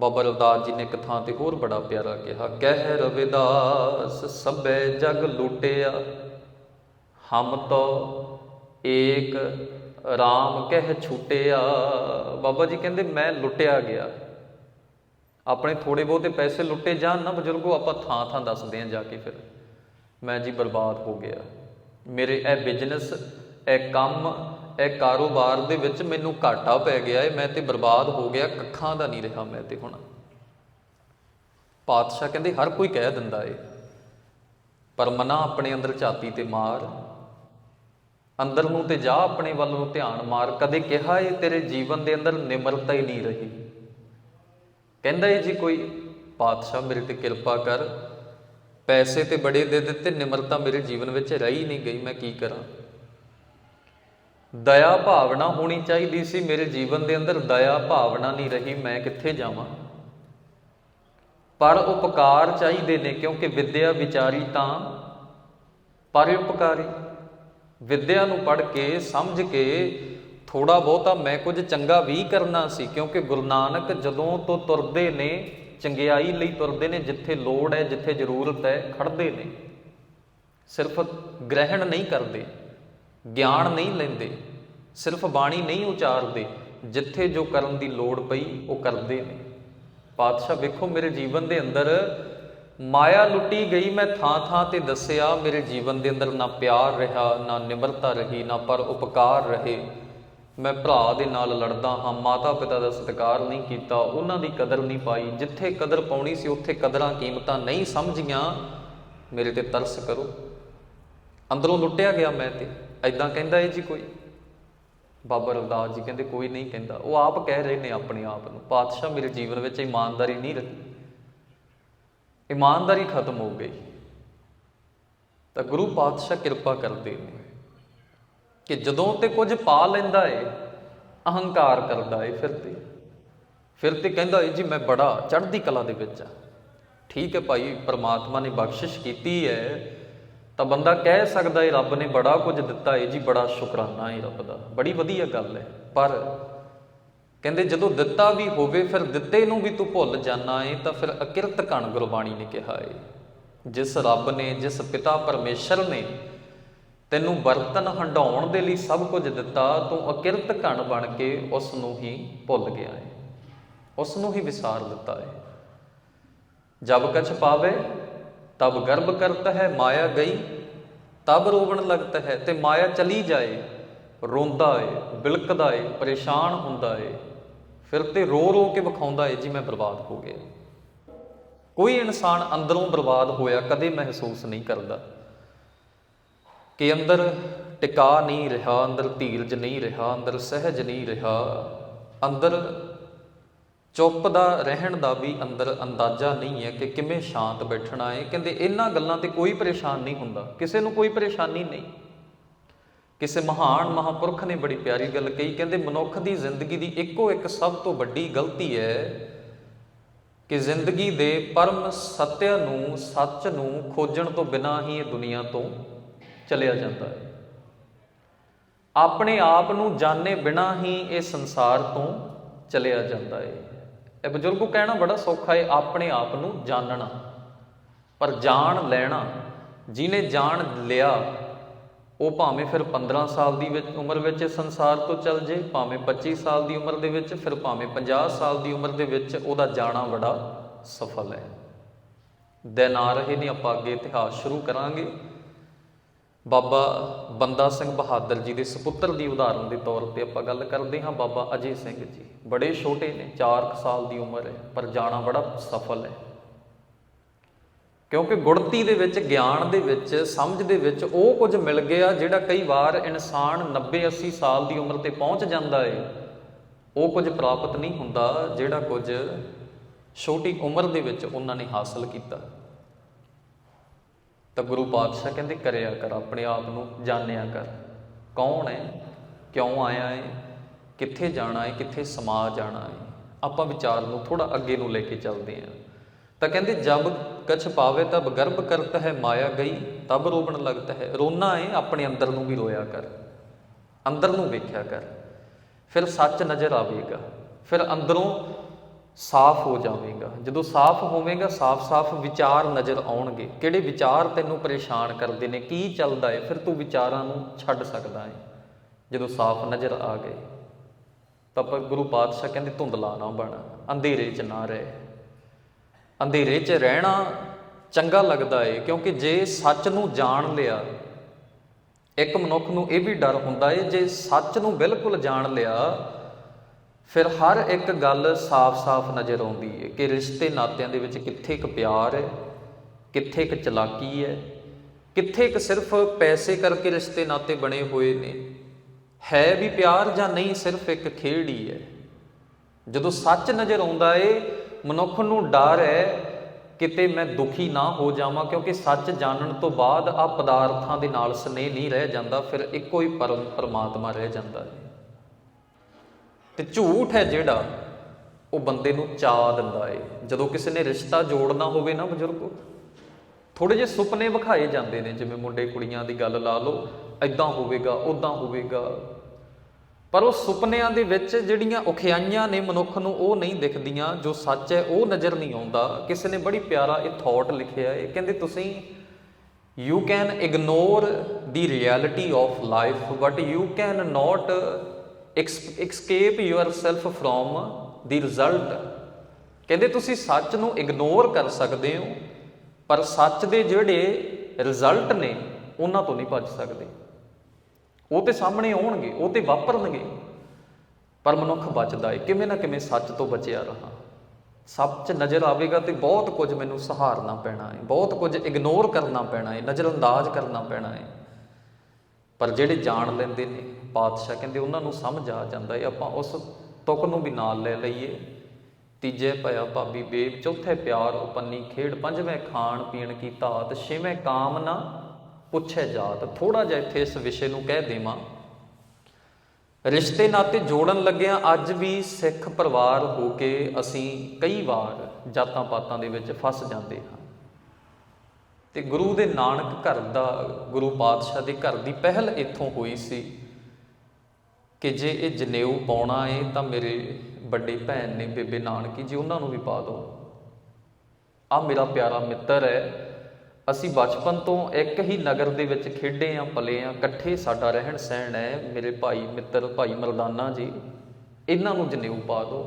ਬਾਬਾ ਰਵਿਦਾਸ ਜੀ ਨੇ ਇੱਕ ਥਾਂ ਤੇ ਹੋਰ ਬੜਾ ਪਿਆਰਾ ਕਿਹਾ, ਕਹਿ ਰਵਿਦਾਸ, ਸਭੈ ਜਗ ਲੂਟਿਆ, ਹਮ ਤੋ ਏਕ ਰਾਮ ਕਹਿ ਛੁਟਿਆ। ਬਾਬਾ ਜੀ ਕਹਿੰਦੇ, ਮੈਂ ਲੁੱਟਿਆ ਗਿਆ। ਆਪਣੇ ਥੋੜੇ ਬਹੁਤੇ ਪੈਸੇ ਲੁੱਟੇ ਜਾਣ ਨਾ ਬਜ਼ੁਰਗੋ, ਆਪਾਂ ਥਾਂ ਥਾਂ ਦੱਸਦੇ ਆਂ ਜਾ ਕੇ ਫਿਰ। ਮੈਂ ਜੀ ਬਰਬਾਦ ਹੋ ਗਿਆ। ਮੇਰੇ ਇਹ ਬਿਜ਼ਨਸ ਇਹ ਕੰਮ ਇਹ ਕਾਰੋਬਾਰ ਦੇ ਵਿੱਚ ਮੈਨੂੰ ਘਾਟਾ ਪੈ ਗਿਆ ਏ, ਮੈਂ ਤੇ ਬਰਬਾਦ ਹੋ ਗਿਆ, ਕੱਖਾਂ ਦਾ ਨਹੀਂ ਰਿਹਾ ਮੈਂ ਤੇ ਹੁਣ। ਪਾਤਸ਼ਾਹ ਕਹਿੰਦੇ, ਹਰ ਕੋਈ ਕਹਿ ਦਿੰਦਾ ਏ, ਪਰ ਮਨਾ ਆਪਣੇ ਅੰਦਰ ਝਾਤੀ ਤੇ ਮਾਰ। ਅੰਦਰ ਨੂੰ ਤੇ ਜਾ ਆਪਣੇ ਵੱਲ ਨੂੰ ਧਿਆਨ ਮਾਰ। ਕਦੇ ਕਿਹਾ ਏ, ਤੇਰੇ ਜੀਵਨ ਦੇ ਅੰਦਰ ਨਿਮਰਤਾ ਹੀ ਨਹੀਂ ਰਹੀ। ਕਹਿੰਦਾ ਏ ਜੀ ਕੋਈ, ਪਾਤਸ਼ਾਹ ਮੇਰੇ ਤੇ ਕਿਰਪਾ ਕਰ। ਪੈਸੇ ਤੇ ਬੜੇ ਦੇ ਦਿੱਤੇ, ਨਿਮਰਤਾ ਮੇਰੇ ਜੀਵਨ ਵਿੱਚ ਰਹੀ ਨਹੀਂ ਗਈ, ਮੈਂ ਕੀ ਕਰਾਂ? ਦਇਆ ਭਾਵਨਾ ਹੋਣੀ ਚਾਹੀਦੀ ਸੀ ਮੇਰੇ ਜੀਵਨ ਦੇ ਅੰਦਰ। ਦਇਆ ਭਾਵਨਾ ਨਹੀਂ ਰਹੀ, ਮੈਂ ਕਿੱਥੇ ਜਾਵਾਂ? ਪਰ ਉਪਕਾਰ ਚਾਹੀਦੇ ਨੇ, ਕਿਉਂਕਿ ਵਿਦਿਆ ਵਿਚਾਰੀ ਤਾਂ ਪਰ ਉਪਕਾਰੀ ਵਿਦਿਆ ਨੂੰ ਪੜ੍ਹ ਕੇ, ਸਮਝ ਕੇ ਥੋੜਾ ਬਹੁਤਾ ਮੈਂ ਕੁਝ ਚੰਗਾ ਵੀ ਕਰਨਾ ਸੀ, ਕਿਉਂਕਿ ਗੁਰੂ ਨਾਨਕ ਜਦੋਂ ਤੋਂ ਤੁਰਦੇ ਨੇ, ਚੰਗਿਆਈ ਲਈ ਤੁਰਦੇ ਨੇ, ਜਿੱਥੇ ਲੋੜ ਹੈ, ਜਿੱਥੇ ਜ਼ਰੂਰਤ ਹੈ ਖੜਦੇ ਨੇ। ਸਿਰਫ ਗ੍ਰਹਿਣ ਨਹੀਂ ਕਰਦੇ। ਗਿਆਨ ਨਹੀਂ ਲੈਂਦੇ, ਸਿਰਫ ਬਾਣੀ ਨਹੀਂ ਉਚਾਰਦੇ, ਜਿੱਥੇ ਜੋ ਕਰਨ ਦੀ ਲੋੜ ਪਈ ਉਹ ਕਰਦੇ ਨੇ। ਪਾਤਸ਼ਾਹ, ਵੇਖੋ ਮੇਰੇ ਜੀਵਨ ਦੇ ਅੰਦਰ ਮਾਇਆ ਲੁੱਟੀ ਗਈ, ਮੈਂ ਥਾਂ ਥਾਂ ਤੇ ਦੱਸਿਆ, ਮੇਰੇ ਜੀਵਨ ਦੇ ਅੰਦਰ ਨਾ ਪਿਆਰ ਰਿਹਾ, ਨਾ ਨਿਮਰਤਾ ਰਹੀ, ਨਾ ਪਰ ਉਪਕਾਰ ਰਹੇ। ਮੈਂ ਭਰਾ ਦੇ ਨਾਲ ਲੜਦਾ ਹਾਂ ਮਾਤਾ ਪਿਤਾ ਦਾ ਸਤਿਕਾਰ ਨਹੀਂ ਕੀਤਾ, ਉਹਨਾਂ ਦੀ ਕਦਰ ਨਹੀਂ ਪਾਈ, ਜਿੱਥੇ ਕਦਰ ਪਾਉਣੀ ਸੀ, ਉੱਥੇ ਕਦਰਾਂ ਕੀਮਤਾਂ ਨਹੀਂ ਸਮਝੀਆਂ, ਮੇਰੇ ਤੇ ਤਰਸ ਕਰੋ। ਅੰਦਰੋਂ ਲੁੱਟਿਆ ਗਿਆ ਮੈਂ ਤੇ। ਐਦਾਂ ਕਹਿੰਦਾ ਏ ਜੀ ਕੋਈ? ਬਾਬਾ ਰਵਦਾਸ ਜੀ ਕਹਿੰਦੇ ਕੋਈ ਨਹੀਂ ਕਹਿੰਦਾ। ਉਹ ਆਪ ਕਹਿ ਰਹੇ ਨੇ ਆਪਣੇ ਆਪ ਨੂੰ, ਪਾਤਸ਼ਾਹ, ਮੇਰੇ ਜੀਵਨ ਵਿੱਚ ਇਮਾਨਦਾਰੀ ਨਹੀਂ ਰਹੀ। ਇਮਾਨਦਾਰੀ ਖਤਮ ਹੋ ਗਈ। ਤਾਂ ਗੁਰੂ ਪਾਤਸ਼ਾਹ ਕਿਰਪਾ ਕਰਦੇ ਨੇ ਕਿ ਜਦੋਂ ਤੇ ਕੁਝ ਪਾ ਲੈਂਦਾ ਏ, ਅਹੰਕਾਰ ਕਰਦਾ ਏ ਫਿਰ ਤੇ। ਫਿਰ ਤੇ ਕਹਿੰਦਾ ਏ, ਜੀ, ਮੈਂ ਬੜਾ ਚੜ੍ਹਦੀ ਕਲਾ ਦੇ ਵਿੱਚ ਆ। ਠੀਕ ਹੈ ਭਾਈ, ਪਰਮਾਤਮਾ ਨੇ ਬਖਸ਼ਿਸ਼ ਕੀਤੀ ਹੈ ਤਾਂ ਬੰਦਾ ਕਹਿ ਸਕਦਾ ਏ, ਰੱਬ ਨੇ ਬੜਾ ਕੁਝ ਦਿੱਤਾ ਏ ਜੀ, ਬੜਾ ਸ਼ੁਕਰਾਨਾ ਏ ਰੱਬ ਦਾ। ਬੜੀ ਵਧੀਆ ਗੱਲ ਹੈ ਪਰ ਕਹਿੰਦੇ ਜਦੋਂ ਦਿੱਤਾ ਵੀ ਹੋਵੇ, ਫਿਰ ਦਿੱਤੇ ਨੂੰ ਵੀ ਤੂੰ ਭੁੱਲ ਜਾਣਾ ਏ, ਤਾਂ ਫਿਰ ਅਕਿਰਤ ਕਣ ਗੁਰਬਾਣੀ ਨੇ ਕਿਹਾ ਏ। ਜਿਸ ਰੱਬ ਨੇ, ਜਿਸ ਪਿਤਾ ਪਰਮੇਸ਼ਰ ਨੇ ਤੈਨੂੰ ਬਰਤਨ ਹੰਡਾਉਣ ਦੇ ਲਈ ਸਭ ਕੁਝ ਦਿੱਤਾ, ਤੂੰ ਅਕਿਰਤ ਘਣ ਬਣ ਕੇ ਉਸ ਨੂੰ ਹੀ ਭੁੱਲ ਗਿਆ ਏ। ਉਸ ਨੂੰ ਹੀ ਵਿਸਾਰ ਦਿੱਤਾ ਹੈ ਜਬ ਕਛ ਪਾਵੇ ਤਬ ਗਰਭ ਕਰਤ ਹੈ, ਮਾਇਆ ਗਈ, ਤਬ ਰੋਵਣ ਲੱਗਦਾ ਹੈ, ਤੇ ਮਾਇਆ ਚਲੀ ਜਾਏ, ਰੋਂਦਾ ਏ, ਬਿਲਕਦਾ ਏ, ਪਰੇਸ਼ਾਨ ਹੁੰਦਾ ਏ, ਫਿਰ ਤੇ ਰੋ ਰੋ ਕੇ ਵਿਖਾਉਂਦਾ ਏ, ਜੀ ਮੈਂ ਬਰਬਾਦ ਹੋ ਗਿਆ। ਕੋਈ ਇਨਸਾਨ ਅੰਦਰੋਂ ਬਰਬਾਦ ਹੋਇਆ ਕਦੇ ਮਹਿਸੂਸ ਨਹੀਂ ਕਰਦਾ। ਕਿ ਅੰਦਰ ਟਿਕਾ ਨਹੀਂ ਰਿਹਾ, ਅੰਦਰ ਧੀਰਜ ਨਹੀਂ ਰਿਹਾ, ਅੰਦਰ ਸਹਿਜ ਨਹੀਂ ਰਿਹਾ, ਅੰਦਰ ਚੁੱਪ ਦਾ ਰਹਿਣ ਦਾ ਵੀ ਅੰਦਰ ਅੰਦਾਜ਼ਾ ਨਹੀਂ ਹੈ ਕਿ ਕਿਵੇਂ ਸ਼ਾਂਤ ਬੈਠਣਾ ਹੈ। ਕਹਿੰਦੇ ਇਹਨਾਂ ਗੱਲਾਂ ਤੇ ਕੋਈ ਪਰੇਸ਼ਾਨ ਨਹੀਂ ਹੁੰਦਾ। ਕਿਸੇ ਨੂੰ ਕੋਈ ਪਰੇਸ਼ਾਨੀ ਨਹੀਂ। ਕਿਸੇ ਮਹਾਨ ਮਹਾਪੁਰਖ ਨੇ ਬੜੀ ਪਿਆਰੀ ਗੱਲ ਕਹੀ। ਕਹਿੰਦੇ ਮਨੁੱਖ ਦੀ ਜ਼ਿੰਦਗੀ ਦੀ ਇੱਕੋ ਇੱਕ ਸਭ ਤੋਂ ਵੱਡੀ ਗਲਤੀ ਹੈ ਕਿ ਜ਼ਿੰਦਗੀ ਦੇ ਪਰਮ ਸਤਿਆ ਨੂੰ ਸੱਚ ਨੂੰ ਖੋਜਣ ਤੋਂ ਬਿਨਾਂ ਹੀ ਇਹ ਦੁਨੀਆ ਤੋਂ ਚਲਿਆ ਜਾਂਦਾ ਹੈ। ਆਪਣੇ ਆਪ ਨੂੰ ਜਾਣੇ ਬਿਨਾਂ ਹੀ ਇਹ ਸੰਸਾਰ ਤੋਂ ਚਲਿਆ ਜਾਂਦਾ ਹੈ। ਇਹ ਬਜ਼ੁਰਗੋ ਕਹਿਣਾ ਬੜਾ ਸੌਖਾ ਹੈ ਆਪਣੇ ਆਪ ਨੂੰ ਜਾਣਨਾ ਪਰ ਜਾਣ ਲੈਣਾ, ਜਿਹਨੇ ਜਾਣ ਲਿਆ, ਉਹ ਭਾਵੇਂ ਫਿਰ 15 ਸਾਲ ਦੀ ਵਿੱਚ ਉਮਰ ਵਿੱਚ ਸੰਸਾਰ ਤੋਂ ਚੱਲ ਜੇ, ਭਾਵੇਂ 25 ਸਾਲ ਦੀ ਉਮਰ ਦੇ ਵਿੱਚ, ਫਿਰ ਭਾਵੇਂ 50 ਸਾਲ ਦੀ ਉਮਰ ਦੇ ਵਿੱਚ ਉਹਦਾ ਜਾਣਾ ਬੜਾ ਸਫਲ ਹੈ। ਦਿਨ ਆ ਰਹੇ ਨੇ, ਆਪਾਂ ਅੱਗੇ ਇਤਿਹਾਸ ਸ਼ੁਰੂ ਕਰਾਂਗੇ। ਬਾਬਾ ਬੰਦਾ ਸਿੰਘ ਬਹਾਦਰ ਜੀ ਦੇ ਸੁਪੁੱਤਰ ਦੀ ਉਦਾਹਰਨ ਦੇ ਤੌਰ ਤੇ ਆਪਾਂ ਗੱਲ ਕਰਦੇ ਹਾਂ, ਬਾਬਾ ਅਜੇ ਸਿੰਘ ਜੀ। ਬੜੇ ਛੋਟੇ ਨੇ 4 ਸਾਲ ਦੀ ਉਮਰ ਹੈ, ਪਰ ਜਾਣਾ ਬੜਾ ਸਫਲ ਹੈ। ਕਿਉਂਕਿ ਗੁੜਤੀ ਦੇ ਵਿੱਚ, ਗਿਆਨ ਦੇ ਵਿੱਚ, ਸਮਝ ਦੇ ਵਿੱਚ ਉਹ ਕੁਝ ਮਿਲ ਗਿਆ ਜਿਹੜਾ ਕਈ ਵਾਰ ਇਨਸਾਨ 90 80 ਸਾਲ ਦੀ ਉਮਰ ਤੇ ਪਹੁੰਚ ਜਾਂਦਾ ਏ। ਉਹ ਕੁਝ ਪ੍ਰਾਪਤ ਨਹੀਂ ਹੁੰਦਾ ਜਿਹੜਾ ਕੁਝ ਛੋਟੀ ਉਮਰ ਦੇ ਵਿੱਚ ਉਹਨਾਂ ਨੇ ਹਾਸਲ ਕੀਤਾ। ਤਾਂ ਗੁਰੂ ਪਾਤਸ਼ਾਹ ਕਹਿੰਦੇ ਕਰਿਆ ਕਰ, ਆਪਣੇ ਆਪ ਨੂੰ ਜਾਣਿਆ ਕਰ। ਕੌਣ ਹੈ? ਕਿਉਂ ਆਇਆ ਹੈ? ਕਿੱਥੇ ਜਾਣਾ ਹੈ? ਕਿੱਥੇ ਸਮਾ ਜਾਣਾ ਹੈ? ਆਪਾਂ ਵਿਚਾਰ ਨੂੰ ਥੋੜਾ ਅੱਗੇ ਨੂੰ ਲੈ ਕੇ ਚੱਲਦੇ ਹਾਂ। ਤਾਂ ਕਹਿੰਦੇ, ਜਬ ਕਛ ਪਾਵੇ ਤਬ ਗਰਭ ਕਰਤ ਹੈ ਮਾਇਆ ਗਈ, ਤਬ ਰੋਵਣ ਲੱਗਦਾ ਹੈ। ਰੋਣਾ ਹੈ, ਆਪਣੇ ਅੰਦਰ ਨੂੰ ਵੀ ਰੋਇਆ ਕਰ। ਅੰਦਰ ਨੂੰ ਵੇਖਿਆ ਕਰ। ਫਿਰ ਸੱਚ ਨਜ਼ਰ ਆਵੇਗਾ। ਫਿਰ ਅੰਦਰੋਂ ਸਾਫ਼ ਹੋ ਜਾਵੇਗਾ। ਜਦੋਂ ਸਾਫ਼ ਹੋਵੇਗਾ, ਸਾਫ਼-ਸਾਫ਼ ਵਿਚਾਰ ਨਜ਼ਰ ਆਉਣਗੇ। ਕਿਹੜੇ ਵਿਚਾਰ ਤੈਨੂੰ ਪਰੇਸ਼ਾਨ ਕਰਦੇ ਨੇ? ਕੀ ਚੱਲਦਾ ਹੈ ਫਿਰ ਤੂੰ ਵਿਚਾਰਾਂ ਨੂੰ ਛੱਡ ਸਕਦਾ ਹੈ ਜਦੋਂ ਸਾਫ਼ ਨਜ਼ਰ ਆ ਗਏ, ਤਾਂ ਪਰ ਗੁਰੂ ਪਾਤਸ਼ਾਹ ਕਹਿੰਦੇ ਧੁੰਦਲਾ ਨਾ ਬਣ। ਅੰਧੇਰੇ 'ਚ ਨਾ ਰਹਿ। ਅੰਧੇਰੇ 'ਚ ਰਹਿਣਾ ਚੰਗਾ ਲੱਗਦਾ ਏ, ਕਿਉਂਕਿ ਜੇ ਸੱਚ ਨੂੰ ਜਾਣ ਲਿਆ, ਇੱਕ ਮਨੁੱਖ ਨੂੰ ਇਹ ਵੀ ਡਰ ਹੁੰਦਾ ਏ, ਜੇ ਸੱਚ ਨੂੰ ਬਿਲਕੁਲ ਜਾਣ ਲਿਆ ਫਿਰ ਹਰ ਇੱਕ ਗੱਲ ਸਾਫ਼-ਸਾਫ਼ ਨਜ਼ਰ ਆਉਂਦੀ ਹੈ ਕਿ ਰਿਸ਼ਤੇ ਨਾਤਿਆਂ ਦੇ ਵਿੱਚ ਕਿੱਥੇ ਇੱਕ ਪਿਆਰ ਹੈ ਕਿੱਥੇ ਇੱਕ ਚਲਾਕੀ ਹੈ ਕਿੱਥੇ ਇੱਕ ਸਿਰਫ ਪੈਸੇ ਕਰਕੇ ਰਿਸ਼ਤੇ ਨਾਤੇ ਬਣੇ ਹੋਏ ਨੇ। ਹੈ ਵੀ ਪਿਆਰ ਜਾਂ ਨਹੀਂ ਸਿਰਫ ਇੱਕ ਖੇਡ ਹੀ ਹੈ ਜਦੋਂ ਸੱਚ ਨਜ਼ਰ ਆਉਂਦਾ ਏ, ਮਨੁੱਖ ਨੂੰ ਡਰ ਹੈ ਕਿਤੇ ਮੈਂ ਦੁਖੀ ਨਾ ਹੋ ਜਾਵਾਂ ਕਿਉਂਕਿ ਸੱਚ ਜਾਣਨ ਤੋਂ ਬਾਅਦ ਆ ਪਦਾਰਥਾਂ ਦੇ ਨਾਲ ਸਨੇਹ ਨਹੀਂ ਰਹਿ ਜਾਂਦਾ, ਫਿਰ ਇੱਕੋ ਹੀ ਪਰਮ ਪਰਮਾਤਮਾ ਰਹਿ ਜਾਂਦਾ ਹੈ ਤੇ ਝੂਠ ਹੈ ਜਿਹੜਾ ਉਹ ਬੰਦੇ ਨੂੰ ਚਾਹ ਦਿੰਦਾ ਏ। ਜਦੋਂ ਕਿਸੇ ਨੇ ਰਿਸ਼ਤਾ ਜੋੜਨਾ ਹੋਵੇ ਨਾ ਬਜ਼ੁਰਗੋ ਥੋੜੇ ਜਿਹੇ ਸੁਪਨੇ ਵਿਖਾਏ ਜਾਂਦੇ ਨੇ, ਜਿਵੇਂ ਮੁੰਡੇ ਕੁੜੀਆਂ ਦੀ ਗੱਲ ਲਾ ਲਓ ਐਦਾਂ ਹੋਵੇਗਾ ਉਦਾਂ ਹੋਵੇਗਾ। ਪਰ ਉਹ ਸੁਪਨਿਆਂ ਦੇ ਵਿੱਚ ਜਿਹੜੀਆਂ ਉਖਿਆਈਆਂ ਨੇ ਮਨੁੱਖ ਨੂੰ, ਉਹ ਨਹੀਂ ਦਿਖਦੀਆਂ, ਜੋ ਸੱਚ ਹੈ, ਉਹ ਨਜ਼ਰ ਨਹੀਂ ਆਉਂਦਾ। ਕਿਸੇ ਨੇ ਬੜੀ ਪਿਆਰਾ ਇਹ ਥਾਟ ਲਿਖਿਆ ਹੈ ਕਹਿੰਦੇ ਤੁਸੀਂ you can ignore the reality of life but you can not escape yourself from the result ਕਹਿੰਦੇ ਤੁਸੀਂ ਸੱਚ ਨੂੰ ਇਗਨੋਰ ਕਰ ਸਕਦੇ ਹੋ, ਪਰ ਸੱਚ ਦੇ ਜਿਹੜੇ ਰਿਜ਼ਲਟ ਨੇ, ਉਹਨਾਂ ਤੋਂ ਨਹੀਂ ਭੱਜ ਸਕਦੇ। ਉਹ ਤੇ ਸਾਹਮਣੇ ਆਉਣਗੇ, ਉਹ ਤੇ ਵਾਪਰਨਗੇ। ਪਰ ਮਨੁੱਖ ਬਚਦਾ ਏ, ਕਿਵੇਂ ਨਾ ਕਿਵੇਂ ਸੱਚ ਤੋਂ ਬਚਿਆ ਰਹਾ। ਸੱਚ ਨਜ਼ਰ ਆਵੇਗਾ ਤੇ ਬਹੁਤ ਕੁਝ ਮੈਨੂੰ ਸਹਾਰਨਾ ਪੈਣਾ ਏ, ਬਹੁਤ ਕੁਝ ਇਗਨੋਰ ਕਰਨਾ ਪੈਣਾ ਹੈ ਨਜ਼ਰਅੰਦਾਜ਼ ਕਰਨਾ ਪੈਣਾ ਹੈ ਪਰ ਜਿਹੜੇ ਜਾਣ ਲੈਂਦੇ ਨੇ ਪਾਤਸ਼ਾਹ ਕਹਿੰਦੇ ਉਹਨਾਂ ਨੂੰ ਸਮਝ ਆ ਜਾਂਦਾ ਹੈ ਆਪਾਂ ਉਸ ਤੁਕ ਨੂੰ ਵੀ ਨਾਲ ਲੈ ਲਈਏ। ਤੀਜੇ ਭਇਆ ਭਾਬੀ ਬੇਬ, ਚੌਥੇ ਪਿਆਰ ਉਪੰਨੀ ਖੇਡ, ਪੰਜਵੇਂ ਖਾਣ ਪੀਣ ਕੀ ਧਾਤ, ਛੇਵੇਂ ਕਾਮ ਨਾ ਪੁੱਛੇ ਜਾਤ। ਥੋੜਾ ਜਿਹਾ ਇੱਥੇ ਇਸ ਵਿਸ਼ੇ ਨੂੰ ਕਹਿ ਦੇਵਾਂ। ਰਿਸ਼ਤੇ ਨਾਤੇ ਜੋੜਨ ਲੱਗਿਆਂ ਅੱਜ ਵੀ ਸਿੱਖ ਪਰਿਵਾਰ ਹੋ ਕੇ ਅਸੀਂ ਕਈ ਵਾਰ ਜਾਤਾਂ ਪਾਤਾਂ ਦੇ ਵਿੱਚ ਫਸ ਜਾਂਦੇ ਹਾਂ। ਤੇ ਗੁਰੂ ਦੇ ਨਾਨਕ ਘਰ ਦਾ, ਗੁਰੂ ਪਾਤਸ਼ਾਹ ਦੇ ਘਰ ਦੀ ਪਹਿਲ ਇੱਥੋਂ ਹੋਈ ਸੀ। ਕਿ ਜੇ ਇਹ ਜਨੇਊ ਪਾਉਣਾ ਏ ਤਾਂ ਮੇਰੇ ਵੱਡੇ ਭੈਣ ਨੇ ਬੇਬੇ ਨਾਨਕੀ ਜੀ ਉਹਨਾਂ ਨੂੰ ਵੀ ਪਾ ਦਿਓ। ਆ ਮੇਰਾ ਪਿਆਰਾ ਮਿੱਤਰ ਹੈ, ਅਸੀਂ ਬਚਪਨ ਤੋਂ ਇੱਕ ਹੀ ਨਗਰ ਦੇ ਵਿੱਚ ਖੇਡੇ ਆ, ਪਲੇ ਆ, ਇਕੱਠੇ ਸਾਡਾ ਰਹਿਣ ਸਹਿਣ ਹੈ, ਮੇਰੇ ਭਾਈ ਮਿੱਤਰ ਭਾਈ ਮਰਦਾਨਾ ਜੀ, ਇਹਨਾਂ ਨੂੰ ਜਨੇਊ ਪਾ ਦਿਓ।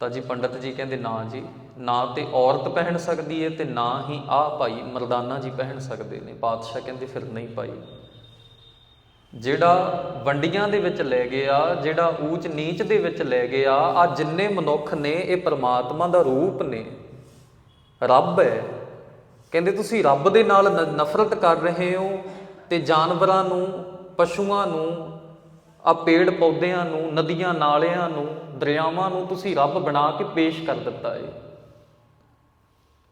ਤਾਂ ਜੀ ਪੰਡਤ ਜੀ ਕਹਿੰਦੇ, ਨਾ ਜੀ, ਨਾ ਤੇ ਔਰਤ ਪਹਿਨ ਸਕਦੀ ਹੈ ਤੇ ਨਾ ਹੀ ਆ ਭਾਈ ਮਰਦਾਨਾ ਜੀ ਪਹਿਨ ਸਕਦੇ ਨੇ, ਪਾਤਸ਼ਾਹ ਕਹਿੰਦੇ, ਫਿਰ ਨਹੀਂ ਭਾਈ। ਜਿਹੜਾ ਵੰਡੀਆਂ ਦੇ ਵਿੱਚ ਲੈ ਗਿਆ ਜਿਹੜਾ ਊਚ ਨੀਚ ਦੇ ਵਿੱਚ ਲੈ ਗਿਆ ਆ ਜਿੰਨੇ ਮਨੁੱਖ ਨੇ, ਇਹ ਪਰਮਾਤਮਾ ਦਾ ਰੂਪ ਨੇ। ਰੱਬ ਹੈ। ਕਹਿੰਦੇ ਤੁਸੀਂ ਰੱਬ ਦੇ ਨਾਲ ਨ- ਨਫ਼ਰਤ ਕਰ ਰਹੇ ਹੋ ਤੇ ਜਾਨਵਰਾਂ ਨੂੰ, ਪਸ਼ੂਆਂ ਨੂੰ ਆ ਪੇੜ ਪੌਦਿਆਂ ਨੂੰ, ਨਦੀਆਂ ਨਾਲਿਆਂ ਨੂੰ, ਦਰਿਆਵਾਂ ਨੂੰ ਤੁਸੀਂ ਰੱਬ ਬਣਾ ਕੇ ਪੇਸ਼ ਕਰ ਦਿੱਤਾ ਏ।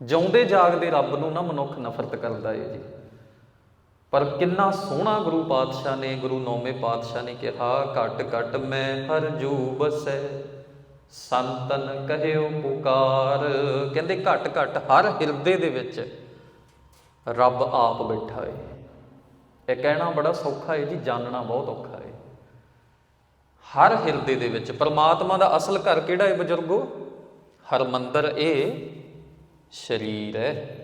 ਜਿਉਂਦੇ ਜਾਗਦੇ ਰੱਬ ਨੂੰ ਨਾ ਮਨੁੱਖ ਨਫ਼ਰਤ ਕਰਦਾ ਏ ਜੀ। ਪਰ ਕਿੰਨਾ ਸੋਹਣਾ ਗੁਰੂ ਪਾਤਸ਼ਾਹ ਨੇ, ਗੁਰੂ ਨੌਵੇਂ ਪਾਤਸ਼ਾਹ ਨੇ ਕਿਹਾ, ਘਟ ਘਟ ਮੈਂ ਹਰ ਜੂ ਬਸੈ ਸੰਤਨ ਕਹਿਓ ਪੁਕਾਰ। ਕਹਿੰਦੇ ਘਟ ਘਟ ਹਰ ਹਿਰਦੇ ਦੇ ਵਿੱਚ ਰੱਬ ਆਪ ਬੈਠਾ ਏ। ਇਹ ਕਹਿਣਾ ਬੜਾ ਸੌਖਾ ਏ ਜੀ ਜਾਣਨਾ ਬਹੁਤ ਔਖਾ ਏ। ਹਰ ਹਿਰਦੇ ਦੇ ਵਿੱਚ ਪਰਮਾਤਮਾ ਦਾ ਅਸਲ ਘਰ ਕਿਹੜਾ ਏ ਬਜ਼ੁਰਗੋ? ਹਰ ਮੰਦਰ ਇਹ ਸ਼ਰੀਰ ਹੈ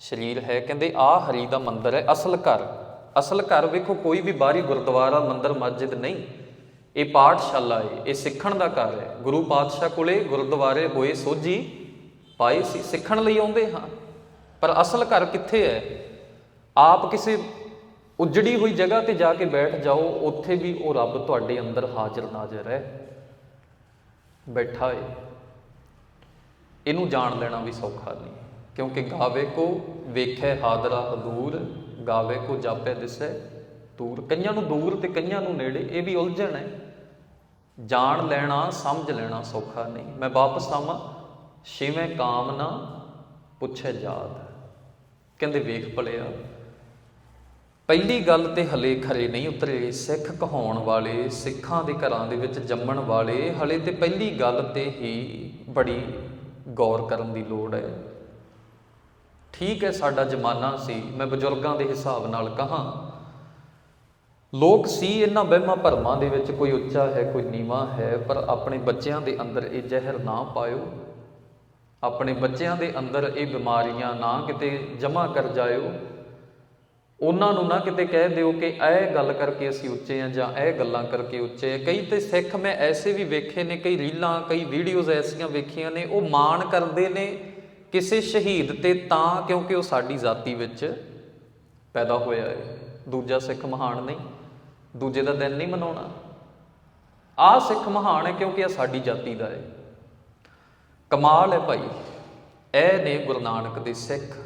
ਸ਼ਰੀਰ ਹੈ, ਕਹਿੰਦੇ ਆ ਹਰੀ ਦਾ ਮੰਦਰ ਹੈ, ਅਸਲ ਘਰ। ਅਸਲ ਘਰ ਵੇਖੋ, ਕੋਈ ਵੀ ਬਾਹਰੀ ਗੁਰਦੁਆਰਾ, ਮੰਦਰ, ਮਸਜਿਦ ਨਹੀਂ। ਇਹ ਪਾਠਸ਼ਾਲਾ ਹੈ ਇਹ ਸਿੱਖਣ ਦਾ ਘਰ ਹੈ। ਗੁਰੂ ਪਾਤਸ਼ਾਹ ਕੋਲੇ ਗੁਰਦੁਆਰੇ ਹੋਏ ਸੋਝੀ ਪਾਈ ਸੀ, ਸਿੱਖਣ ਲਈ ਆਉਂਦੇ ਹਾਂ। ਪਰ ਅਸਲ ਘਰ ਕਿੱਥੇ ਹੈ? ਆਪ ਕਿਸੇ ਉਜੜੀ ਹੋਈ ਜਗ੍ਹਾ ਤੇ ਜਾ ਕੇ ਬੈਠ ਜਾਓ, ਉੱਥੇ ਵੀ ਉਹ ਰੱਬ ਤੁਹਾਡੇ ਅੰਦਰ ਹਾਜ਼ਰ ਨਾਜ਼ਰ ਹੈ। ਬੈਠਾ ਹੈ ਇਹਨੂੰ ਜਾਣ ਲੈਣਾ ਵੀ ਸੌਖਾ ਨਹੀਂ ਕਿਉਂਕਿ ਗਾਵੇ ਕੋ ਵੇਖੇ ਹਾਦਰਾ ਹਦੂਰ, ਗਾਵੇ ਕੋ ਜਾਪੇ ਦਿਸੈ ਦੂਰ ਕਈਆਂ ਨੂੰ ਦੂਰ ਤੇ ਕਈਆਂ ਨੂੰ ਨੇੜੇ, ਇਹ ਵੀ ਉਲਝਣ ਹੈ। ਜਾਣ ਲੈਣਾ, ਸਮਝ ਲੈਣਾ ਸੌਖਾ ਨਹੀਂ। ਮੈਂ ਵਾਪਸ ਆਵਾਂ, ਛੇਵੇਂ ਕਾਮਨਾ ਪੁੱਛੇ ਜਾਤ ਕਹਿੰਦੇ ਵੇਖ ਭਲਿਆ, ਪਹਿਲੀ ਗੱਲ ਤੇ ਹਲੇ ਖਰੇ ਨਹੀਂ ਉਤਰੇ। ਸਿੱਖ ਕਹਾਉਣ ਵਾਲੇ, ਸਿੱਖਾਂ ਦੇ ਘਰਾਂ ਦੇ ਵਿੱਚ ਜੰਮਣ ਵਾਲੇ, ਹਲੇ ਤੇ ਪਹਿਲੀ ਗੱਲ ਤੇ ਹੀ ਬੜੀ ਗੌਰ ਕਰਨ ਦੀ ਲੋੜ ਹੈ। ਠੀਕ ਹੈ, ਸਾਡਾ ਜ਼ਮਾਨਾ ਸੀ। ਮੈਂ ਬਜ਼ੁਰਗਾਂ ਦੇ ਹਿਸਾਬ ਨਾਲ ਕਹਾਂ, ਲੋਕ ਸੀ ਇਹਨਾਂ ਵਹਿਮਾਂ ਭਰਮਾਂ ਦੇ ਵਿੱਚ, ਕੋਈ ਉੱਚਾ ਹੈ, ਕੋਈ ਨੀਵਾਂ ਹੈ, ਪਰ ਆਪਣੇ ਬੱਚਿਆਂ ਦੇ ਅੰਦਰ ਇਹ ਜ਼ਹਿਰ ਨਾ ਪਾਇਓ। ਆਪਣੇ ਬੱਚਿਆਂ ਦੇ ਅੰਦਰ ਇਹ ਬਿਮਾਰੀਆਂ ਨਾ ਕਿਤੇ ਜਮ੍ਹਾਂ ਕਰ ਜਾਇਓ। ਉਹਨਾਂ ਨੂੰ ਨਾ ਕਿਤੇ ਕਹਿ ਦਿਓ ਕਿ ਇਹ ਗੱਲ ਕਰਕੇ ਅਸੀਂ ਉੱਚੇ ਆ ਜਾਂ ਇਹ ਗੱਲਾਂ ਕਰਕੇ ਉੱਚੇ ਆ ਕਈ ਤੇ ਸਿੱਖ ਮੈਂ ਐਸੇ ਵੀ ਵੇਖੇ ਨੇ, ਕਈ ਰੀਲਾਂ, ਕਈ ਵੀਡੀਓਜ਼ ਐਸੀਆਂ ਵੇਖੀਆਂ ਨੇ, ਉਹ ਮਾਣ ਕਰਦੇ ਨੇ ਕਿਸੇ ਸ਼ਹੀਦ ਤੇ ਤਾਂ ਕਿਉਂਕਿ ਉਹ ਸਾਡੀ ਜਾਤੀ ਵਿੱਚ ਪੈਦਾ ਹੋਇਆ ਹੈ। ਦੂਜਾ ਸਿੱਖ ਮਹਾਨ ਨਹੀਂ, ਦੂਜੇ ਦਾ ਦਿਨ ਨਹੀਂ ਮਨਾਉਣਾ। ਆਹ ਸਿੱਖ ਮਹਾਨ ਹੈ ਕਿਉਂਕਿ ਇਹ ਸਾਡੀ ਜਾਤੀ ਦਾ ਹੈ। ਕਮਾਲ ਹੈ ਭਾਈ। ਇਹ ਨੇ ਗੁਰੂ ਨਾਨਕ ਦੇ ਸਿੱਖ।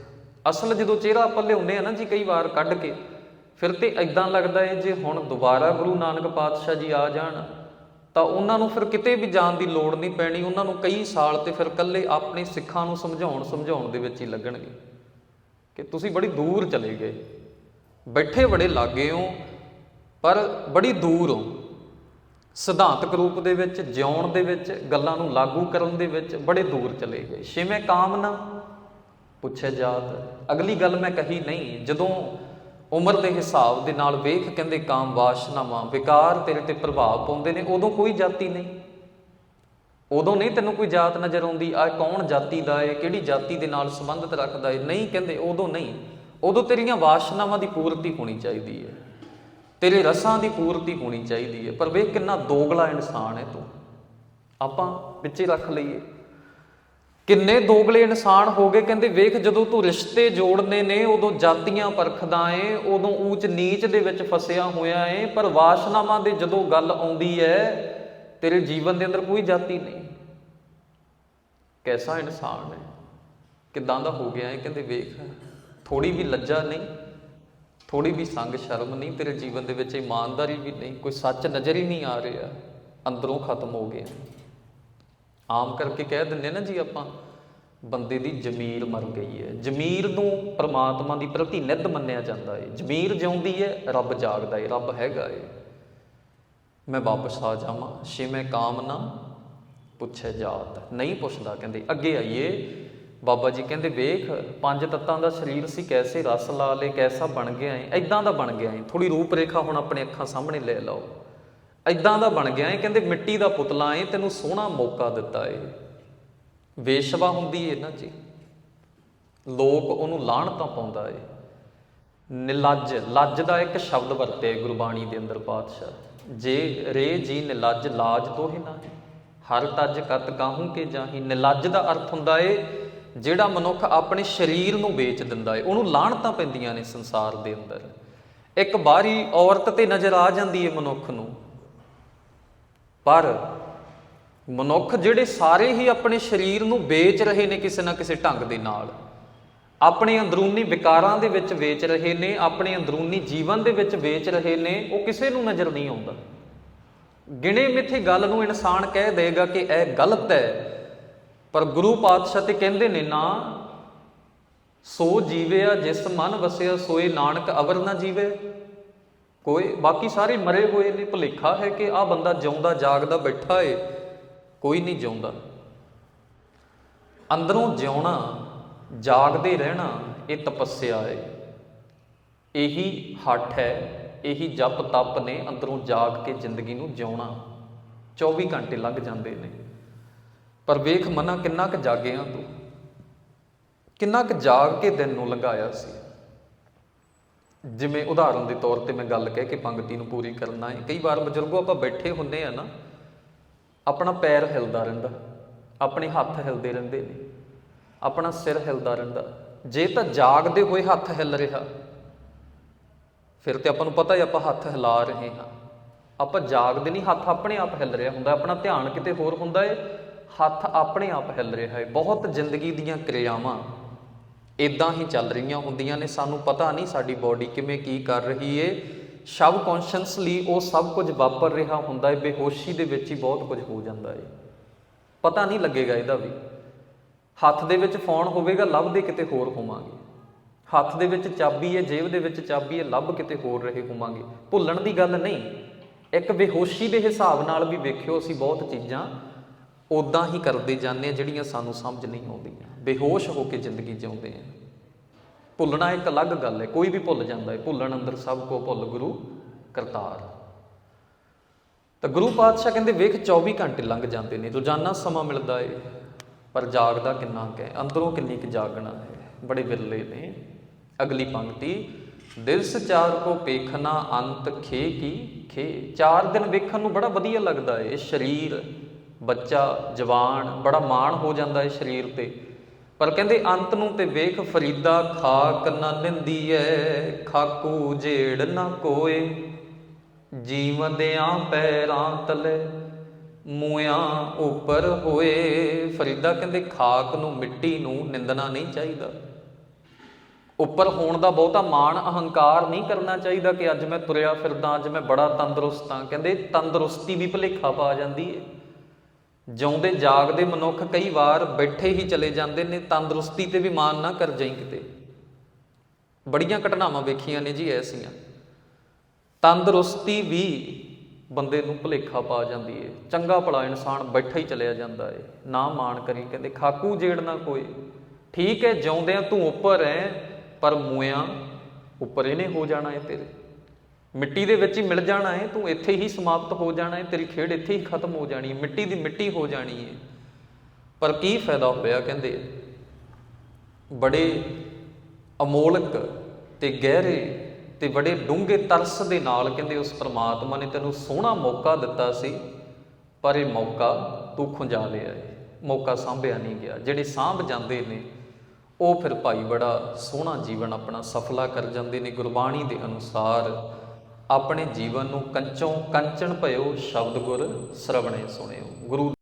ਅਸਲ ਜਦੋਂ ਚਿਹਰਾ ਆਪਾਂ ਲਿਆਉਂਦੇ ਆ ਨਾ ਜੀ ਕਈ ਵਾਰ ਕੱਢ ਕੇ, ਫਿਰ ਤੇ ਐਦਾਂ ਲੱਗਦਾ ਹੈ ਜੇ ਹੁਣ ਦੁਬਾਰਾ ਗੁਰੂ ਨਾਨਕ ਪਾਤਸ਼ਾਹ ਜੀ ਆ ਜਾਣ ਤਾਂ ਉਹਨਾਂ ਨੂੰ ਫਿਰ ਕਿਤੇ ਵੀ ਜਾਣ ਦੀ ਲੋੜ ਨਹੀਂ ਪੈਣੀ, ਉਹਨਾਂ ਨੂੰ ਕਈ ਸਾਲ ਤੇ ਫਿਰ ਇਕੱਲੇ ਆਪਣੇ ਸਿੱਖਾਂ ਨੂੰ ਸਮਝਾਉਣ ਸਮਝਾਉਣ ਦੇ ਵਿੱਚ ਹੀ ਲੱਗਣਗੇ। ਕਿ ਤੁਸੀਂ ਬੜੀ ਦੂਰ ਚਲੇ ਗਏ, ਬੈਠੇ ਬੜੇ ਲਾਗੇ ਹੋ, ਪਰ ਬੜੀ ਦੂਰ ਹੋ। ਸਿਧਾਂਤਕ ਰੂਪ ਦੇ ਵਿੱਚ, ਜਿਉਣ ਦੇ ਵਿੱਚ, ਗੱਲਾਂ ਨੂੰ ਲਾਗੂ ਕਰਨ ਦੇ ਵਿੱਚ ਬੜੇ ਦੂਰ ਚਲੇ ਗਏ। ਛੇਵੇਂ ਕਾਮਨਾ ਪੁੱਛੇ ਜਾਤ, ਅਗਲੀ ਗੱਲ ਮੈਂ ਕਹੀ ਨਹੀਂ, ਜਦੋਂ ਉਮਰ ਦੇ ਹਿਸਾਬ ਦੇ ਨਾਲ ਵੇਖ ਕਹਿੰਦੇ ਕਾਮ ਵਾਸ਼ਨਾਵਾਂ ਵਿਕਾਰ ਤੇਰੇ ਤੇ ਪ੍ਰਭਾਵ ਪਾਉਂਦੇ ਨੇ, ਉਦੋਂ ਕੋਈ ਜਾਤੀ ਨਹੀਂ। ਉਦੋਂ ਨਹੀਂ ਤੈਨੂੰ ਕੋਈ ਜਾਤ ਨਜ਼ਰ ਆਉਂਦੀ ਆ ਕੌਣ ਜਾਤੀ ਦਾ ਏ, ਕਿਹੜੀ ਜਾਤੀ ਦੇ ਨਾਲ ਸੰਬੰਧਿਤ ਰੱਖਦਾ ਏ? ਨਹੀਂ ਕਹਿੰਦੇ, ਉਦੋਂ ਨਹੀਂ। ਉਦੋਂ ਤੇਰੀਆਂ ਵਾਸ਼ਨਾਵਾਂ ਦੀ ਪੂਰਤੀ ਹੋਣੀ ਚਾਹੀਦੀ ਹੈ ਤੇਰੇ ਰਸਾਂ ਦੀ ਪੂਰਤੀ ਹੋਣੀ ਚਾਹੀਦੀ ਹੈ ਪਰ ਵੇਖ ਕਿੰਨਾ ਦੋਗਲਾ ਇਨਸਾਨ ਹੈ ਤੂੰ। ਆਪਾਂ ਪਿੱਛੇ ਰੱਖ ਲਈਏ। ਕਿੰਨੇ ਦੋਗਲੇ ਇਨਸਾਨ ਹੋ ਗਏ? ਕਹਿੰਦੇ ਵੇਖ, ਜਦੋਂ ਤੂੰ ਰਿਸ਼ਤੇ ਜੋੜਨੇ ਨੇ, ਉਦੋਂ ਜਾਤੀਆਂ ਪਰਖਦਾ ਏ, ਉਦੋਂ ਊਚ ਨੀਚ ਦੇ ਵਿੱਚ ਫਸਿਆ ਹੋਇਆ ਏ, ਪਰ ਵਾਸ਼ਨਾਵਾਂ ਦੇ ਜਦੋਂ ਗੱਲ ਆਉਂਦੀ ਹੈ ਤੇਰੇ ਜੀਵਨ ਦੇ ਅੰਦਰ ਕੋਈ ਜਾਤੀ ਨਹੀਂ। ਕੈਸਾ ਇਨਸਾਨ ਹੈ ਕਿਦਾਂ ਦਾ ਹੋ ਗਿਆ ਹੈ ਕਹਿੰਦੇ ਵੇਖ ਥੋੜੀ ਵੀ ਲੱਜਾ ਨਹੀਂ ਥੋੜੀ ਵੀ ਸੰਗ ਸ਼ਰਮ ਨਹੀਂ, ਤੇਰੇ ਜੀਵਨ ਦੇ ਵਿੱਚ ਇਮਾਨਦਾਰੀ ਵੀ ਨਹੀਂ, ਕੋਈ ਸੱਚ ਨਜ਼ਰ ਹੀ ਨਹੀਂ ਆ ਰਿਹਾ, ਅੰਦਰੋਂ ਖਤਮ ਹੋ ਗਿਆ। ਆਮ ਕਰਕੇ ਕਹਿ ਦਿੰਦੇ ਨਾ ਜੀ ਆਪਾਂ, ਬੰਦੇ ਦੀ ਜ਼ਮੀਰ ਮਰ ਗਈ ਹੈ। ਜ਼ਮੀਰ ਨੂੰ ਪਰਮਾਤਮਾ ਦੀ ਪ੍ਰਤੀ ਨਿੱਧ ਮੰਨਿਆ ਜਾਂਦਾ ਹੈ ਜ਼ਮੀਰ ਜਿਉਂਦੀ ਹੈ ਰੱਬ ਜਾਗਦਾ ਹੈ ਰੱਬ ਹੈਗਾ ਹੈ ਮੈਂ ਵਾਪਸ ਆ ਜਾਵਾਂ ਛੇਵੇਂ ਕਾਮਨਾ ਪੁੱਛੇ ਜਾਤ। ਨਹੀਂ ਪੁੱਛਦਾ, ਕਹਿੰਦੇ ਅੱਗੇ ਆਈਏ। ਬਾਬਾ ਜੀ ਕਹਿੰਦੇ ਵੇਖ, ਪੰਜ ਤੱਤਾਂ ਦਾ ਸਰੀਰ ਸੀ, ਕੈਸੇ ਰਸ ਲਾ ਲੇ ਕੈਸਾ ਬਣ ਗਿਆ ਏ ਐਦਾਂ ਦਾ ਬਣ ਗਿਆ ਏ। ਥੋੜੀ ਰੂਪ ਰੇਖਾ ਹੁਣ ਆਪਣੇ ਅੱਖਾਂ ਸਾਹਮਣੇ ਲੈ ਲਓ। ਐਦਾਂ ਦਾ ਬਣ ਗਿਆ ਏ, ਕਹਿੰਦੇ ਮਿੱਟੀ ਦਾ ਪੁਤਲਾ ਏ, ਤੈਨੂੰ ਸੋਹਣਾ ਮੌਕਾ ਦਿੱਤਾ ਏ। ਵੇਸ਼ਵਾ ਹੁੰਦੀ ਏ ਨਾ ਜੀ। ਲੋਕ ਉਹਨੂੰ ਲਾਹਣ ਤਾਂ ਪਾਉਂਦਾ ਏ। ਨਿਲੱਜ, ਲੱਜ ਦਾ ਇੱਕ ਸ਼ਬਦ ਵਰਤਿਆ ਗੁਰਬਾਣੀ ਦੇ ਅੰਦਰ ਪਾਤਸ਼ਾਹ। ਜੇ ਰੇ ਜੀ ਨਿਲੱਜ, ਲਾਜ ਤੋਂ ਹੀ ਨਾ ਹਰ ਤਜ ਕਤ ਕਾਹੂ ਕੇ ਜਾਹੀ। ਨਿਲੱਜ ਦਾ ਅਰਥ ਹੁੰਦਾ ਏ, ਜਿਹੜਾ ਮਨੁੱਖ ਆਪਣੇ ਸਰੀਰ ਨੂੰ ਵੇਚ ਦਿੰਦਾ ਏ। ਉਹਨੂੰ ਲਾਹਣਤਾਂ ਪੈਂਦੀਆਂ ਨੇ ਸੰਸਾਰ ਦੇ ਅੰਦਰ। ਇੱਕ ਬਾਹਰੀ ਔਰਤ ਤੇ ਨਜ਼ਰ ਆ ਜਾਂਦੀ ਏ ਮਨੁੱਖ ਨੂੰ। ਪਰ ਮਨੁੱਖ ਜਿਹੜੇ ਸਾਰੇ ਹੀ ਆਪਣੇ ਸਰੀਰ ਨੂੰ ਵੇਚ ਰਹੇ ਨੇ ਕਿਸੇ ਨਾ ਕਿਸੇ ਢੰਗ ਦੇ ਨਾਲ, ਆਪਣੇ ਅੰਦਰੂਨੀ ਵਿਕਾਰਾਂ ਦੇ ਵਿੱਚ ਵੇਚ ਰਹੇ ਨੇ, ਆਪਣੇ ਅੰਦਰੂਨੀ ਜੀਵਨ ਦੇ ਵਿੱਚ ਵੇਚ ਰਹੇ ਨੇ, ਉਹ ਕਿਸੇ ਨੂੰ ਨਜ਼ਰ ਨਹੀਂ ਆਉਂਦਾ। ਗਿਣੇ ਮਿੱਥੇ ਗੱਲ ਨੂੰ ਇਨਸਾਨ ਕਹਿ ਦੇਗਾ ਕਿ ਇਹ ਗਲਤ ਹੈ, ਪਰ ਗੁਰੂ ਪਾਤਸ਼ਾਹ ਤੇ ਕਹਿੰਦੇ ਨੇ ਨਾ, ਸੋ ਜੀਵਿਆ ਜਿਸ ਮਨ ਵਸਿਆ ਸੋਏ ਨਾਨਕ ਅਵਰ ਨਾ ਜੀਵੇ। ਕੋਈ ਬਾਕੀ ਸਾਰੇ ਮਰੇ ਹੋਏ ਨੇ, ਭੁਲੇਖਾ ਹੈ ਕਿ ਆ ਬੰਦਾ ਜਿਉਂਦਾ, ਜਾਗਦਾ, ਬੈਠਾ ਏ। ਕੋਈ ਨਹੀਂ ਜਿਉਂਦਾ। ਅੰਦਰੋਂ ਜਿਉਣਾ, ਜਾਗਦੇ ਰਹਿਣਾ, ਇਹ ਤਪੱਸਿਆ ਏ। ਇਹੀ ਹੱਠ ਹੈ, ਇਹੀ ਜਪ ਤਪ ਨੇ ਅੰਦਰੋਂ ਜਾਗ ਕੇ ਜ਼ਿੰਦਗੀ ਨੂੰ ਜਿਉਣਾ। 24 ਘੰਟੇ ਲੱਗ ਜਾਂਦੇ ਨੇ। ਪਰ ਵੇਖ ਮਨਾ ਕਿੰਨਾ ਕੁ ਜਾਗਿਆ ਤੂੰ। ਕਿੰਨਾ ਕੁ ਜਾਗ ਕੇ ਦਿਨ ਨੂੰ ਲੰਘਾਇਆ ਸੀ। ਜਿਵੇਂ ਉਦਾਹਰਨ ਦੇ ਤੌਰ ਤੇ ਮੈਂ ਗੱਲ ਕਹਿ ਕੇ ਪੰਗਤੀ ਨੂੰ ਪੂਰੀ ਕਰਨਾ ਹੈ। ਕਈ ਵਾਰ ਬਜ਼ੁਰਗੋ ਆਪਾਂ ਬੈਠੇ ਹੁੰਦੇ ਆ ਨਾ, ਆਪਣਾ ਪੈਰ ਹਿਲਦਾ ਰਹਿੰਦਾ, ਆਪਣੇ ਹੱਥ ਹਿਲਦੇ ਰਹਿੰਦੇ ਨੇ, ਆਪਣਾ ਸਿਰ ਹਿਲਦਾ ਰਹਿੰਦਾ। ਜੇ ਤਾਂ ਜਾਗਦੇ ਹੋਏ ਹੱਥ ਹਿਲ ਰਿਹਾ, ਫਿਰ ਤੇ ਆਪਾਂ ਨੂੰ ਪਤਾ ਹੀ ਆਪਾਂ ਹੱਥ ਹਿਲਾ ਰਹੇ ਹਾਂ। ਆਪਾਂ ਜਾਗਦੇ ਨਹੀਂ, ਹੱਥ ਆਪਣੇ ਆਪ ਹਿਲ ਰਿਹਾ ਹੁੰਦਾ, ਆਪਣਾ ਧਿਆਨ ਕਿਤੇ ਹੋਰ ਹੁੰਦਾ ਏ, ਹੱਥ ਆਪਣੇ ਆਪ ਹਿਲ ਰਿਹਾ ਹੈ ਬਹੁਤ ਜ਼ਿੰਦਗੀ ਦੀਆਂ ਕਿਰਿਆਵਾਂ ਇਦਾਂ ਹੀ ਚੱਲ ਰਹੀਆਂ ਹੁੰਦੀਆਂ ਨੇ। ਸਾਨੂੰ ਪਤਾ ਨਹੀਂ ਸਾਡੀ ਬਾਡੀ ਕਿਵੇਂ ਕੀ ਕਰ ਰਹੀ ਏ। ਸਬ ਕੌਨਸ਼ੀਅਸਲੀ ਉਹ ਸਭ ਕੁਝ ਵਾਪਰ ਰਿਹਾ ਹੁੰਦਾ ਏ। ਬੇਹੋਸ਼ੀ ਦੇ ਵਿੱਚ ਹੀ ਬਹੁਤ ਕੁਝ ਹੋ ਜਾਂਦਾ ਏ। ਪਤਾ ਨਹੀਂ ਲੱਗੇਗਾ ਇਹਦਾ ਵੀ। ਹੱਥ ਦੇ ਵਿੱਚ ਫੋਨ ਹੋਵੇਗਾ ਲੱਭਦੇ ਕਿਤੇ ਹੋਰ ਹੋਵਾਂਗੇ। ਹੱਥ ਦੇ ਵਿੱਚ ਚਾਬੀ ਹੈ ਜੇਬ ਦੇ ਵਿੱਚ ਚਾਬੀ ਹੈ ਲੱਭ ਕਿਤੇ ਹੋਰ ਰਹੇ ਹੋਵਾਂਗੇ। ਭੁੱਲਣ ਦੀ ਗੱਲ ਨਹੀਂ। ਇੱਕ ਬੇਹੋਸ਼ੀ ਦੇ ਹਿਸਾਬ ਨਾਲ ਵੀ ਵੇਖਿਓ ਅਸੀਂ ਬਹੁਤ ਚੀਜ਼ਾਂ ਉਦਾਂ ਹੀ ਕਰਦੇ ਜਾਂਦੇ ਆ ਜਿਹੜੀਆਂ ਸਾਨੂੰ ਸਮਝ ਨਹੀਂ ਆਉਂਦੀਆਂ। ਬੇਹੋਸ਼ ਹੋ ਕੇ ਜ਼ਿੰਦਗੀ ਜਿਉਂਦੇ ਆ। ਭੁੱਲਣਾ ਇੱਕ ਅਲੱਗ ਗੱਲ ਹੈ, ਕੋਈ ਵੀ ਭੁੱਲ ਜਾਂਦਾ ਹੈ। ਭੁੱਲਣ ਅੰਦਰ ਸਭ ਕੋ ਭੁੱਲ ਗੁਰੂ ਕਰਤਾਰ। ਤਾਂ ਗੁਰੂ ਪਾਤਸ਼ਾਹ ਕਹਿੰਦੇ, ਵੇਖ 24 ਘੰਟੇ ਲੰਘ ਜਾਂਦੇ ਨੇ, ਰੋਜ਼ਾਨਾ ਸਮਾਂ ਮਿਲਦਾ ਏ, ਪਰ ਜਾਗਦਾ ਕਿੰਨਾ ਕੁ ਹੈ? ਅੰਦਰੋਂ ਕਿੰਨੀ ਕੁ ਜਾਗਣਾ ਹੈ? ਬੜੇ ਵਿਰਲੇ ਨੇ। ਅਗਲੀ ਪੰਕਤੀ ਦਿਵਸ ਚਾਰ ਕੋ ਪੇਖਣਾ ਅੰਤ ਖੇ ਕੀ ਖੇ। ਚਾਰ ਦਿਨ ਵੇਖਣ ਨੂੰ ਬੜਾ ਵਧੀਆ ਲੱਗਦਾ ਏ। ਸਰੀਰ ਬੱਚਾ, ਜਵਾਨ, ਬੜਾ ਮਾਣ ਹੋ ਜਾਂਦਾ ਏ ਸਰੀਰ ਤੇ। ਪਰ ਕਹਿੰਦੇ ਅੰਤ ਨੂੰ ਤੇ ਵੇਖ ਫਰੀਦਾ ਖਾਕ ਨਾ ਨਿੰਦੀ ਐ, ਖਾਕੂ ਜੇੜ ਨਾ ਕੋਏ। ਜੀਵਦਿਆਂ ਪੈਰਾਂ ਤਲੇ ਮੂਆਂ ਉੱਪਰ ਹੋਏ। ਫਰੀਦਾ ਕਹਿੰਦੇ ਖਾਕ ਨੂੰ ਮਿੱਟੀ ਨੂੰ ਨਿੰਦਣਾ ਨਹੀਂ ਚਾਹੀਦਾ। ਉੱਪਰ ਹੋਣ ਦਾ ਬਹੁਤਾ ਮਾਣ ਅਹੰਕਾਰ ਨਹੀਂ ਕਰਨਾ ਚਾਹੀਦਾ ਕਿ ਅੱਜ ਮੈਂ ਤੁਰਿਆ ਫਿਰਦਾ, ਅੱਜ ਮੈਂ ਬੜਾ ਤੰਦਰੁਸਤ ਹਾਂ। ਕਹਿੰਦੇ ਤੰਦਰੁਸਤੀ ਵੀ ਭੁਲੇਖਾ ਪਾ ਜਾਂਦੀ ਹੈ ਜਿਉਂਦੇ ਜਾਗਦੇ ਮਨੁੱਖ ਕਈ ਵਾਰ ਬੈਠੇ ਹੀ ਚਲੇ ਜਾਂਦੇ ਨੇ, ਤੰਦਰੁਸਤੀ ਤੇ ਵੀ ਮਾਣ ਨਾ ਕਰ ਜਾਈਂ ਕਿਤੇ। ਬੜੀਆਂ ਘਟਨਾਵਾਂ ਵੇਖੀਆਂ ਨੇ ਜੀ ਐਸੀਆਂ। ਤੰਦਰੁਸਤੀ ਵੀ ਬੰਦੇ ਨੂੰ ਭੁਲੇਖਾ ਪਾ ਜਾਂਦੀ ਏ। ਚੰਗਾ ਭਲਾ ਇਨਸਾਨ ਬੈਠਾ ਹੀ ਚਲਿਆ ਜਾਂਦਾ ਏ। ਨਾ ਮਾਣ ਕਰੀ, ਕਹਿੰਦੇ ਖਾਕੂ ਜੇੜ ਨਾ ਕੋਈ। ਠੀਕ ਹੈ ਜਿਉਂਦਿਆਂ ਤੂੰ ਉੱਪਰ ਹੈ ਪਰ ਮੂਆਂ ਉੱਪਰ ਇਹਨੇ ਹੋ ਜਾਣਾ ਏ ਤੇਰੇ। ਮਿੱਟੀ ਦੇ ਵਿੱਚ ਹੀ ਮਿਲ ਜਾਣਾ ਏ ਤੂੰ ਇੱਥੇ ਹੀ ਸਮਾਪਤ ਹੋ ਜਾਣਾ ਏ ਤੇਰੀ ਖੇਡ ਇੱਥੇ ਹੀ ਖਤਮ ਹੋ ਜਾਣੀ ਏ ਮਿੱਟੀ ਦੀ ਮਿੱਟੀ ਹੋ ਜਾਣੀ ਹੈ। ਪਰ ਕੀ ਫਾਇਦਾ ਹੋਇਆ ਕਹਿੰਦੇ? ਬੜੇ ਅਮੋਲਕ ਤੇ ਗਹਿਰੇ ਤੇ ਬੜੇ ਡੂੰਘੇ ਤਰਸ ਦੇ ਨਾਲ ਕਹਿੰਦੇ ਉਸ ਪ੍ਰਮਾਤਮਾ ਨੇ ਤੈਨੂੰ ਸੋਹਣਾ ਮੌਕਾ ਦਿੱਤਾ ਸੀ, ਪਰ ਇਹ ਮੌਕਾ ਤੂੰ ਖੁੰਝਾ ਲਿਆ ਹੈ, ਮੌਕਾ ਸਾਂਭਿਆ ਨਹੀਂ ਗਿਆ। ਜਿਹੜੇ ਸਾਂਭ ਜਾਂਦੇ ਨੇ, ਉਹ ਫਿਰ ਭਾਈ ਬੜਾ ਸੋਹਣਾ ਜੀਵਨ ਆਪਣਾ ਸਫਲਾ ਕਰ ਜਾਂਦੇ ਨੇ ਗੁਰਬਾਣੀ ਦੇ ਅਨੁਸਾਰ। ਆਪਣੇ ਜੀਵਨ ਨੂੰ ਕੰਚੋਂ ਕੰਚਨ ਭਇਓ ਸ਼ਬਦ ਗੁਰ ਸਰਵਣੇ ਸੁਣਿਓ। ਗੁਰੂ